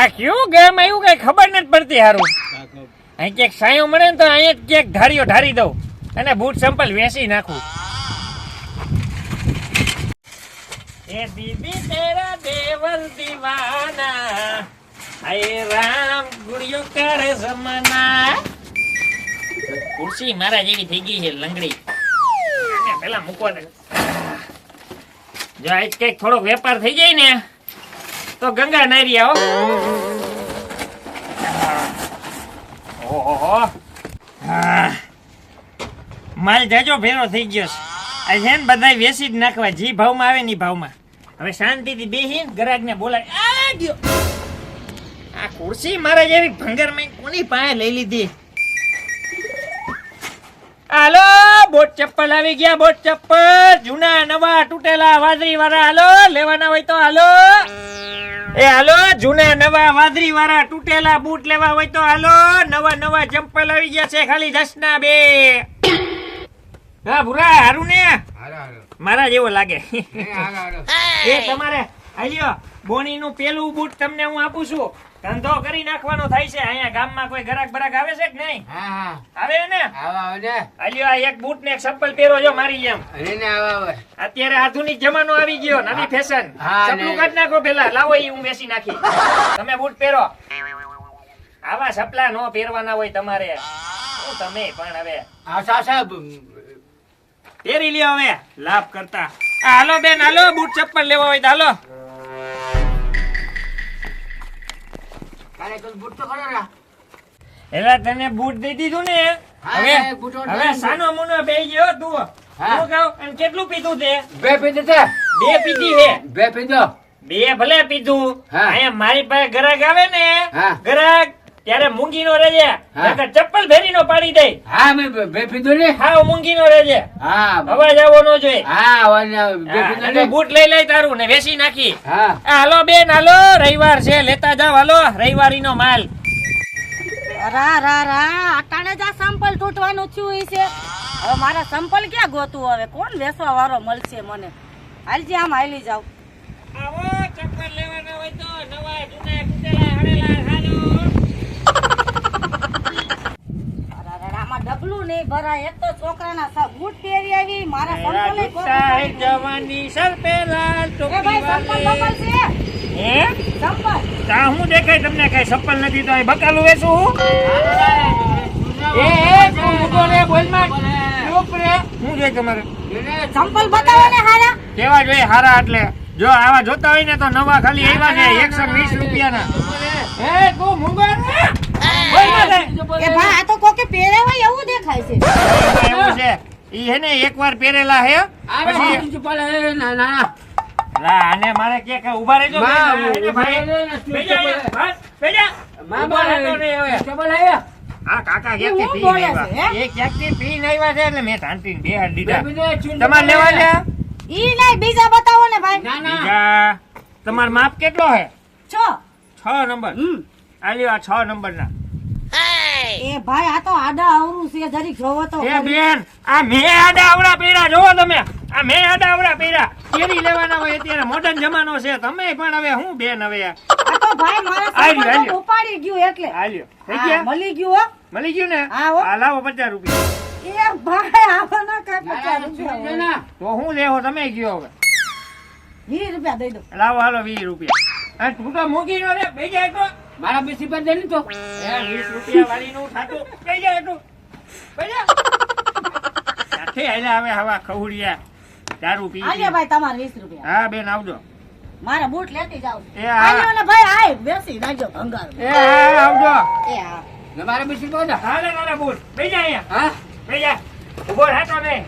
આ કયું ગામ આવ્યું કઈ ખબર નથી પડતી હારું. અહીં ક્યાંક સાયો મળે ને તો અહીંયા ક્યાંક ધારીઓ ઢારી દઉં. અને બૂટ સંપલ વેસી નાખું. એ દીદી તેરા દેવલ દીવાના. આય રામ ગુડિયો કરે જમાના. ખુરશી મારા જેવી થઈ ગઈ છે લંગડી. પેલા મૂકવા દે. જો આજ કંઈક થોડોક વેપાર થઈ જાય ને તો ગંગા નારી આવો. ઓહો. હા. માલ જાજો ભેરો થઈ ગયો છે. આ છે ને બધા વેસી જ નાખવા. જી ભાવમાં આવે ને ભાવમાં. હવે શાંતિથી બેસી ગ્રાહકને બોલાય આ ગયો. આ ખુરશી મારા જેવી ભંગર મેં કોની પાસે લઈ લીધી? હાલો બોટ ચપ્પલ આવી ગયા બોટ ચપ્પલ. જૂના નવા તૂટેલા વાદળી વાળા હાલો લેવાના હોય તો હાલો. એ હાલો જૂના નવા વાદળી વાળા તૂટેલા બૂટ લેવા હોય તો હાલો. નવા નવા ચંપલ આવી ગયા છે ખાલી દસ બે. હા ભૂરા હારું ને? મારા જેવો લાગે. એ તમારે આલ્યો બોની નું પેલું બૂટ તમને હું આપું છું. ધંધો કરી નાખવાનો થાય છે. અહીંયા ગામમાં કોઈ ગરાક બરાક આવે છે કે નહીં? આવે ને? આલ્યો આ એક બૂટ ને એક ચપ્પલ પહેરો જો મારી જેમ. અત્યારે આધુનિક જમાનો આવી ગયો નવી ફેશન હા, ચપલું કાઢ નાખો પેલા લાવો એ હું બેસી નાખી. તમે બૂટ પહેરો. આવા સપલા નો પહેરવાના હોય તમારે. શું તમે પણ હવે પહેરી લ્યો હવે. લાભ કરતા. હાલો બેન હાલો બૂટ ચપ્પલ લેવા હોય તો હાલો. એલા તને બૂટ દઈ દીધું ને? હવે હવે સાનો મુનો બે ગયો તું. હા. કહું અને કેટલું પીધું તે? બે પીધું છે બે પીધી હે. બે પીધો. બે ભલે પીધું. અહીંયા મારી પાસે ગ્રાહક આવે ને? ગ્રાહક ત્યારે મૂંગી નો રેજે ચપ્પલ ભેરી નો પાડી દે. હા મેં બે ને? હા. મૂંગી નો રેજે હા અવાજ આવો. નો જોઈએ હા ને? બૂટ લઈ લઈ તારું ને વેસી નાખી. હા. આ હાલો બેન હાલો. રવિવાર છે લેતા જાવ હાલો. રવિવારી નો માલ. રા રા રા અટાણે જ આ સંપલ તૂટવાનું થયું ઈ છે. હવે મારા સંપલ ક્યાં ગોતું હવે? કોણ વેસવા વાળો મળશે મને? હાલજી આમ હાલી જાવ આવો ચપ્પલ લેવાના હોય તો નવા જૂના તૂટેલા હળેલા હાલો ડબલું નહીં ભરાય. એક તો છોકરાના સ- બૂટ પહેરી આવી મારા સંપલે ગુસ્સા જવાની સર પે લાલ એ ટોપી ભાઈ સંપલ વાલે છે. હે? સંપલ. તા હું દેખાય તમને કઈ સંપલ નથી તો અહીં બકાલું વેચું? એ એ તું ઊભો રે બોલમાં ચૂપ રે. હું જોઈ તમારે સંપલ બતાવો ને હારા. કેવા જોઈએ હારા એટલે? જો આવા જોતા હોય ને તો નવા ખાલી આવ્યા છે એકસો વીસ રૂપિયાના. એ તું મુંગો. એ ભાઈ આ તો કોકે પહેરે હોય એવું દેખાય છે. એવું છે. ઈ હે ને એકવાર પહેરેલા હે પછી લા આને મારે કે કે ઊભા રહેજો ભાઈ, ને, હા કાકા ક્યાંકથી હું છે, આવ્યા. એ ક્યાંકથી પીને આવ્યા છે? એટલે મેં દીધા. તમારે લેવા છે ઈ નહીં બીજા બતાવો ને ભાઈ. ના ના. તમારો માપ કેટલો છે છો. છ નંબર. હમ. આ લ્યો આ છ નંબર ના એ ભાઈ આ તો આડા છે જોવો તો એ બેન આ મેં આડા આવડા પહેર્યા જોવો તમે. આ મેં આડા આવડા પહેર્યા. કેરી લેવાના હોય અત્યારે મોડર્ન જમાનો છે. તમે પણ હવે હું બેન હવે? આ તો ભાઈ મારા ઉપાડી ગયું એટલે. આ થઈ ગયા? મળી ગયું હો. મળી ગયું ને? હા, હો. આ લાવો પચાસ રૂપિયા. એ ભાઈ આવા ના કાંઈ રૂપિયા તો હું લેવો? તમે ગયો હવે. વીસ રૂપિયા દઈ દો લાવો હાલો વીસ રૂપિયા. તું તો મૂકી નો રે બે તો મારા બેસી પર દે ને તો. વીસ રૂપિયા વાળી નું થાતું કઈ જાય જા. સાથે આયલા હવે હવા ખવડિયા દારૂ પી આલ્યો ભાઈ તમારે વીસ રૂપિયા. હા બેન આવજો. મારા બૂટ લેતી જાવ એ આયો ને ભાઈ આય બેસી નાજો ભંગાર. એ હા આવજો. એ હા. ને મારા બેસી પર દે. હાલે નાના બૂટ. બે જા હા? બે જા. ઊભો રહેતો ને.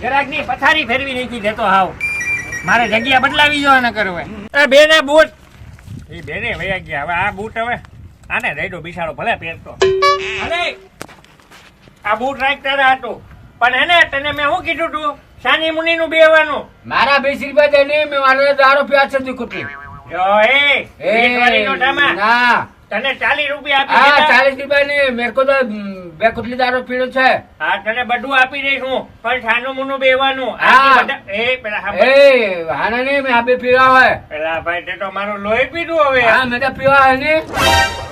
જરાકની પથારી ફેરવી નાખી દેતો હાવ. મારે જગ્યા બદલાવી જો ને કરવે એ બેને બૂટ એ બેને વયા ગયા. હવે આ બૂટ હવે આને રેડો બિસાડો ભલે પહેરતો. અરે આ બૂટ રાખતા હતું પણ એને તને મેં શું કીધું તું? સાની મુનિ નું બેવાનું મારા બેસી રૂપિયા દે નહીં મેં મારો દારૂ પ્યાસ છે તું કુટલી યો એ એ. ના. તને ચાલીસ રૂપિયા આપી હા ચાલીસ રૂપિયા ની મેરે કો તો બે કુટલી દારૂ પીડો છે. હા તને બધું આપી દઈશ હું પણ છાનું મુનું બેવાનું. હા. એ પેલા એ હાના નહીં મેં આપી પીવા હોય. પેલા ભાઈ તે તો મારું લોહી પીધું હવે. હા મેં તો પીવા હોય ને.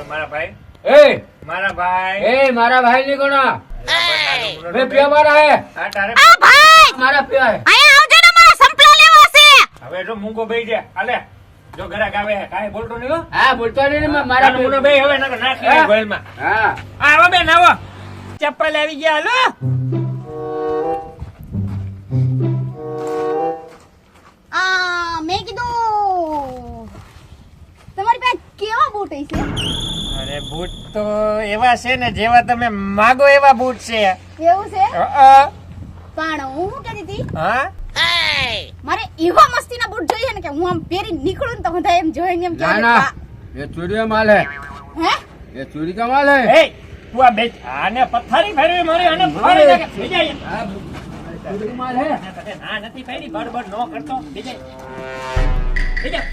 મારા ભાઈ? એ. મારા ભાઈ? એ મારા ભાઈ ની કોનો છાનું પીવા મારા હે. હા તારે આ ભાઈ! મારા પીવા હે. અહીંયા આવજો ને મારા સંપલા લેવા છે. હવે તો મૂકો બેહી જા હાલે. જો આવે કાંઈ બોલતો નહીં હો. હા બોલતો નહીં મારા છાનું મુનું હવે નકર નાખી દે હા. હા. આવો બેન આવો. ચપ્પલ આવી ગયા હાલો. આ મેં કીધું તમારી પાસે કેવા બૂટ છે અરે બૂટ તો એવા છે ને જેવા તમે માગો એવા બૂટ છે. એવું છે. પણ હું શું કહેતી હતી? હા? મારે એવા મસ્તીના બૂટ જોઈએ ને કે હું આમ પહેરી નીકળું તો બધા એમ જોઈને એમ ના ના. એ ચૂડીઓ માલ. હે? એ ચૂડી કા માલ? હે એ તું આ બેચ આને પથારી ફેરવી મારી આને ફાડી નાખે. બીજા આ માલ. હે ના નથી ફેરી. બડબડ નો કરતો. બીજા બીજા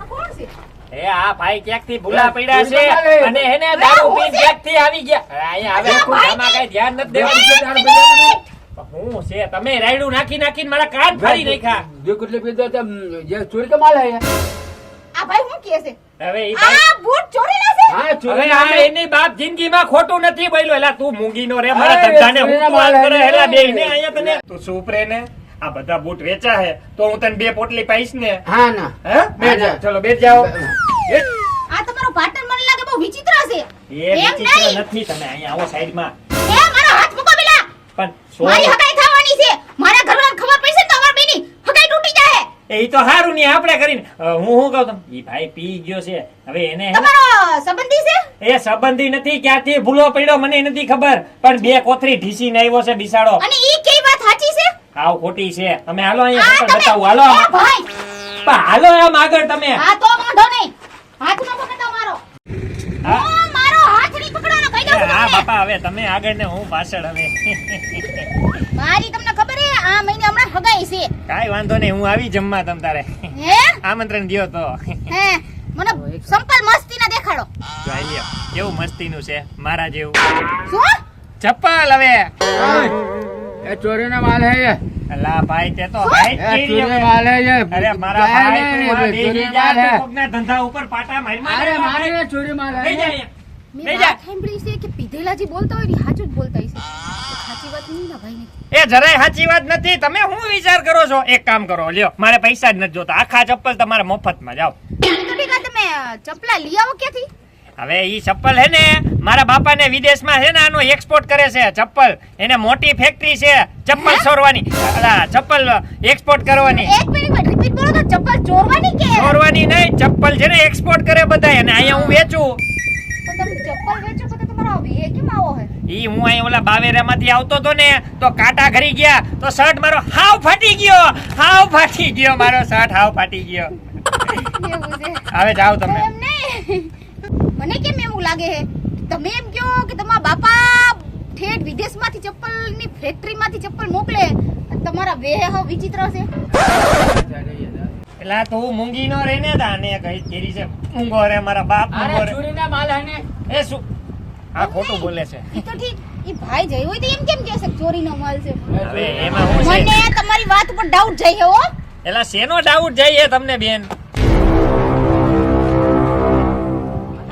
આ કોણ છે? એ આ ભાઈ ક્યાંકથી ભૂલા પડ્યા છે? અને એને દારૂ પી ક્યાંકથી આવી ગયા? અહીંયા આવે કઈ ધ્યાન નથી દેવાનું. હું છે? તમે રાયડું નાખી નાખીને મારા કાન ફાડી નાખ્યા. જો કેટલે પીધો તમ જે ચોરી તો માલ હે આ ભાઈ હું કે હવે એ આ બૂટ ચોરી લે હા ચોરી આ એની બાપ જિંદગીમાં ખોટું નથી બોલ્યો. એલા તું મૂંગી નો રે મારા ધંધાને હું માલ કરે એલા બે ને આયા તને તું સુપરે ને. આ બધા બૂટ વેચા હે તો હું તને બે પોટલી પાઈશ ને. હા ના. હે? બે ચલો બે જાઓ. આ તમારો પાટણ મને લાગે બહુ વિચિત્ર છે. એ વિચિત્ર નથી. તમે અહીંયા આવો સાઈડમાં. પણ મારી સો હગાઈ થવાની છે. મારા ઘરવાળાને ખબર પડશે તો અમાર બેની હગાઈ તૂટી જાય એ તો હારું નહીં આપણે કરીને હું શું કહું તમને ઈ ભાઈ પી ગયો છે. હવે એને તમારો સંબંધી છે? એ સંબંધી નથી ક્યાંથી ભૂલો પડ્યો મને નથી ખબર. પણ બે કોથરી ઢીસીને આવ્યો છે બિસાડો. અને ઈ કેવી વાત સાચી છે? આવ ખોટી છે. તમે હાલો અહીંયા બતાવું. હાલો. ભાઈ! પણ હાલો આમ આગળ તમે. હા તો વાંધો નહીં. હાથ ન પકડતા મારો હા હું મારો હાથ નહીં પકડવાનો કહી દઉં છું હા બાપા હવે તમે આગળ ને હું પાછળ હવે. મારી તમને ખબર હે આ મહિને હમણાં હગાઈ છે. કાઈ વાંધો નહીં હું આવી જમવા તમ તારે. આમંત્રણ દિયો તો. મને સંપલ મસ્તી ના દેખાડો. જોઈ લ્યો કેવું મસ્તી નું છે મારા જેવું. શું? ચપ્પલ હવે. એ ચોરી ના માલ હે અલા ભાઈ તે તો ભાઈ ચોરી ના માલ હે અરે મારા ભાઈ ચોરી ના ધંધા ઉપર પાટા મારી મારે મારે ચોરી માલ હે. એક મારે પૈસા જ નથી જોતા. આખા ચપ્પલ તમારે મફતમાં જાઓ. તો લઈ આવો ક્યાંથી? હવે ઈ ચપ્પલ હે ને મારા બાપાને વિદેશમાં છે ને આનો એક્સપોર્ટ કરે છે ચપ્પલ. એને મોટી ફેક્ટરી છે. ચપ્પલ ચોરવાની ચપ્પલ એક્સપોર્ટ કરવાની. એક ચપ્પલ ચોરવાની ચોરવાની નહીં. ચપ્પલ છે ને એક્સપોર્ટ કરે બધાય. અને અહીંયા હું વેચું. તો તમે ચપ્પલ વેચો તો તમારો વે કેમ આવો હે? ઈ હું અહીં ઓલા બાવેરામાંથી આવતો તો ને તો કાંટા ઘરી ગયા તો શર્ટ મારો હાવ ફાટી ગયો હાવ ફાટી ગયો મારો શર્ટ હાવ ફાટી ગયો. હવે જાઓ તો તમે. એમ નહીં. મને કેમ એવું લાગે હે? તમે એમ કહો કે તમારા બાપા ઠેઠ વિદેશમાંથી ચપ્પલની ફેક્ટરીમાંથી ચપ્પલ મોકલે તમારા વેહ હાવ વિચિત્ર છે. પેલા તો મૂંગી નો રે ને તાને કઈ કેરી છે? મૂંગો રે મારા બાપ મૂંગો રે. છુરી ના માલ હને એ શું? આ ખોટું બોલે છે. એ તો ઠીક. ઈ ભાઈ જઈ હોય તો એમ કેમ કહે ચોરી નો માલ છે? હવે એમાં હું છે? મને તમારી વાત ઉપર ડાઉટ જઈ હો. એલા શેનો ડાઉટ જઈ હે તમને બેન?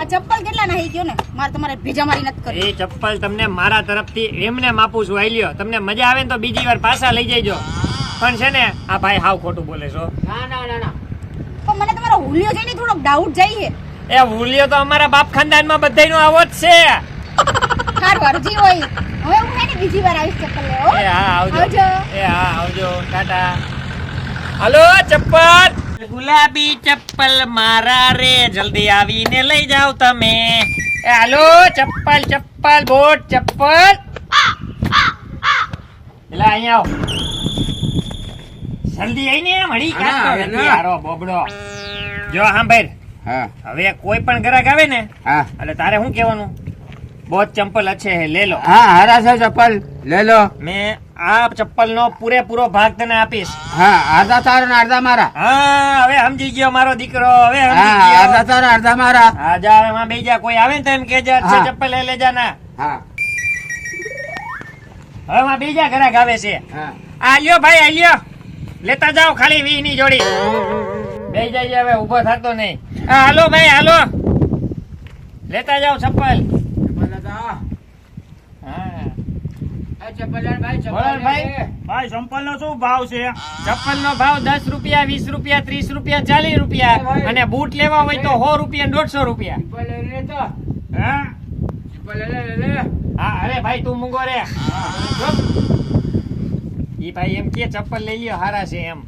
આ ચપ્પલ કેટલા ના ગયો ને? મારે તમારે ભેજા મારી નથી કરી એ ચપ્પલ તમને મારા તરફથી એમને માપું છું. આઈ લ્યો. તમને મજા આવે ને તો બીજી વાર પાછા લઈ જઈજો પણ છે ને આ ભાઈ હાવ ખોટું બોલે છો ના ના ના ના. પણ મને તમારો હુલિયો છે ને થોડો ડાઉટ જઈએ. એ હુલિયો તો અમારા બાપ ખાનદાનમાં બધાયનો આવો જ છે. સારું સારું હોય. હવે હું ને બીજી વાર આવીશ ચપ્પલ લેવો એ હા આવજો. એ હા આવજો. ટાટા. હલો ચપ્પલ. ગુલાબી ચપ્પલ મારા રે. જલ્દી આવીને લઈ જાવ તમે. એ હાલો ચપ્પલ ચપ્પલ બોટ ચપ્પલ. એટલે અહીંયા આવો. જલ્દી આઈને મળી કાઢ તો જો સાંભળ હા. હવે કોઈ પણ ગ્રાહક આવે ને હા. એટલે તારે શું કેવાનું બહુ ચંપલ અચ્છે લે લો. હા હારા છે ચપ્પલ લે લો. મેં આ ચપ્પલ નો પૂરેપૂરો ભાગ તને આપીશ. હા અડધા તારો ને અડધા મારા. હા હવે સમજી ગયો મારો દીકરો હવે અડધા તારો અડધા મારા. હા જા હવે માં બેજા કોઈ આવે ને તો એમ કેજે અચ્છા ચપ્પલ લઈ લેજા ના. હા. હવે માં બેજા ઘરે આવે છે. હા. આ લ્યો ભાઈ આ લ્યો. લેતા જાઓ ખાલી વી ની જોડી. બે જાય હવે ઊભો થતો નહીં. હા હાલો ભાઈ હાલો. લેતા જાઓ ચપ્પલ. ચપ્પલ હા ચપ્પલ ભાઈ બોલો ભાઈ. લે. ભાઈ સંપલ નો શું ભાવ છે? ચપ્પલ ભાવ દસ રૂપિયા વીસ રૂપિયા ત્રીસ રૂપિયા ચાલીસ રૂપિયા. અને બૂટ લેવા હોય તો સો રૂપિયા દોઢસો રૂપિયા. હા? અરે ભાઈ તું મૂંગો રે. ઈ ભાઈ એમ કે ચપ્પલ લઈ લ્યો હારા છે એમ.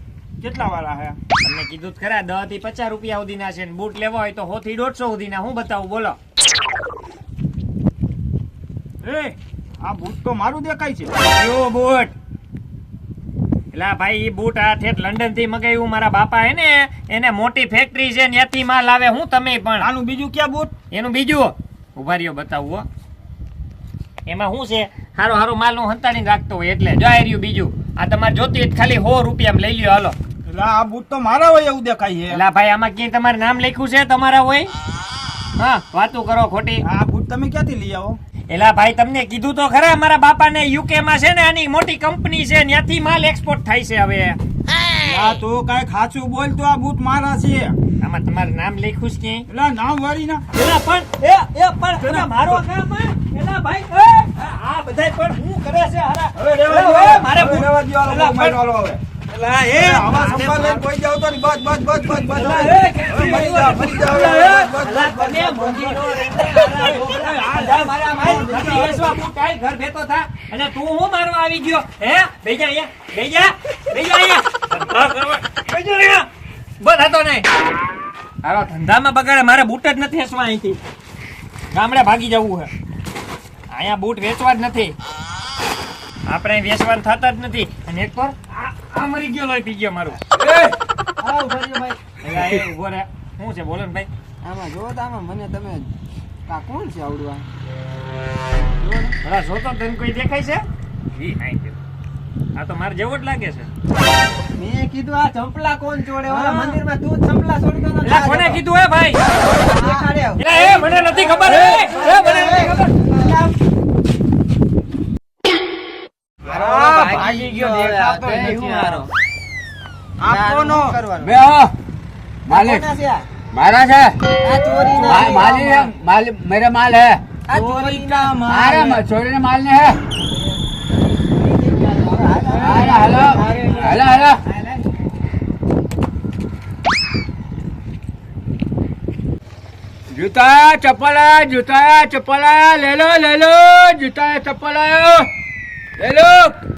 કેટલા વાળા હે? તમને કીધું ખરા દસથી પચાસ રૂપિયા સુધીના છે ને બૂટ લેવા હોય તો સો થી દોઢસો સુધીના હું બતાવું બોલો. એ આ બૂટ તો મારું દેખાય છે. કયો બૂટ? એલા ભાઈ એ બૂટ આ ઠેઠ લંડનથી મગાવ્યું મારા બાપા હે ને એને મોટી ફેક્ટરી છે ત્યાંથી માલ આવે હું તમે પણ. આનું બીજું ક્યાં બૂટ? એનું બીજું? ઊભા રહ્યો બતાવું હો. એમાં શું છે? હારો હારો માલ હું હંતાડીને રાખતો હોય એટલે. જો રહ્યું બીજું. આ તમારે જોતી ખાલી સો રૂપિયામાં લઈ લ્યો હાલો. એટલે આ બૂટ તો મારા હોય એવું દેખાય છે. એલા ભાઈ આમાં ક્યાંય તમારું નામ લખ્યું છે? તમારા હોય? હા વાતો કરો ખોટી. આ બૂટ તમે ક્યાંથી લઈ આવો? એલા ભાઈ તમને કીધું તો ખરા મારા બાપાને યુકે માં છે ને આની મોટી કંપની છે ત્યાંથી માલ એક્સપોર્ટ થાય છે હવે. આ તો કઈ ખાચું બોલ તો આ બૂટ મારા છે. આમાં તમારું નામ લખ્યું છે એટલે નામ વાળી ના. એલા પણ એ એ પણ એલા મારો કામ હે? એલા ભાઈ એ, આ બધાય પણ હું કરે છે હારા. હવે રેવા મારે બૂટ- રેવા દો હાલો, મારો હાલો હવે. એલા, એ, એ આવા સંભાળ લઈને કોઈ જાવ તો બસ બસ બસ બસ બસ એ, મરી જા, મરી જા, બસ, બસ, તમે બસ, બસ, મોંઘી નો રહેતે, હારા છોકરા, આ મારા ભાઈ, નથી. વેચવા બૂટ, ઘર ભેગો થા. અને તું હું મારવા આવી ગયો? હે? બેજા અહીંયા બેજા બેજા અહીંયા બેજો અહીંયા બસ હતો નહીં હારો ધંધામાં બગાડે મારે બૂટ જ નથી વેચવા અહીંથી. ગામડે ભાગી જવું છે. અહીંયા બૂટ વેચવા જ નથી. આપણે વેચવાનું થતા જ નથી. અને એક પર આ મરી ગયો લોહી પી ગયો મારું. એ! ઊભો શું છે બોલો ને ભાઈ. આમાં જો આમાં મને તમે આ કોણ છે આવડવા? ભલા જોતો તને કોઈ દેખાય છે? હાઈ ગયો. આ તો મારે જેવો જ લાગે છે. મેં કીધું આ ચંપલા કોણ ચોડે ઓલા મંદિરમાં તું ચંપલા છોડતો હતો કોને કીધું હે ભાઈ એટલે એ મને નથી ખબર. એ મને નથી ખબર. ભાગી ગયો દેખાતો નથી માલ ને હેલો હેલો હેલો. જૂતા ચપ્પલ આયા જૂતા આયા ચપ્પલ આયા લે લો લે લો જૂતા આયા ચપ્પલ આયા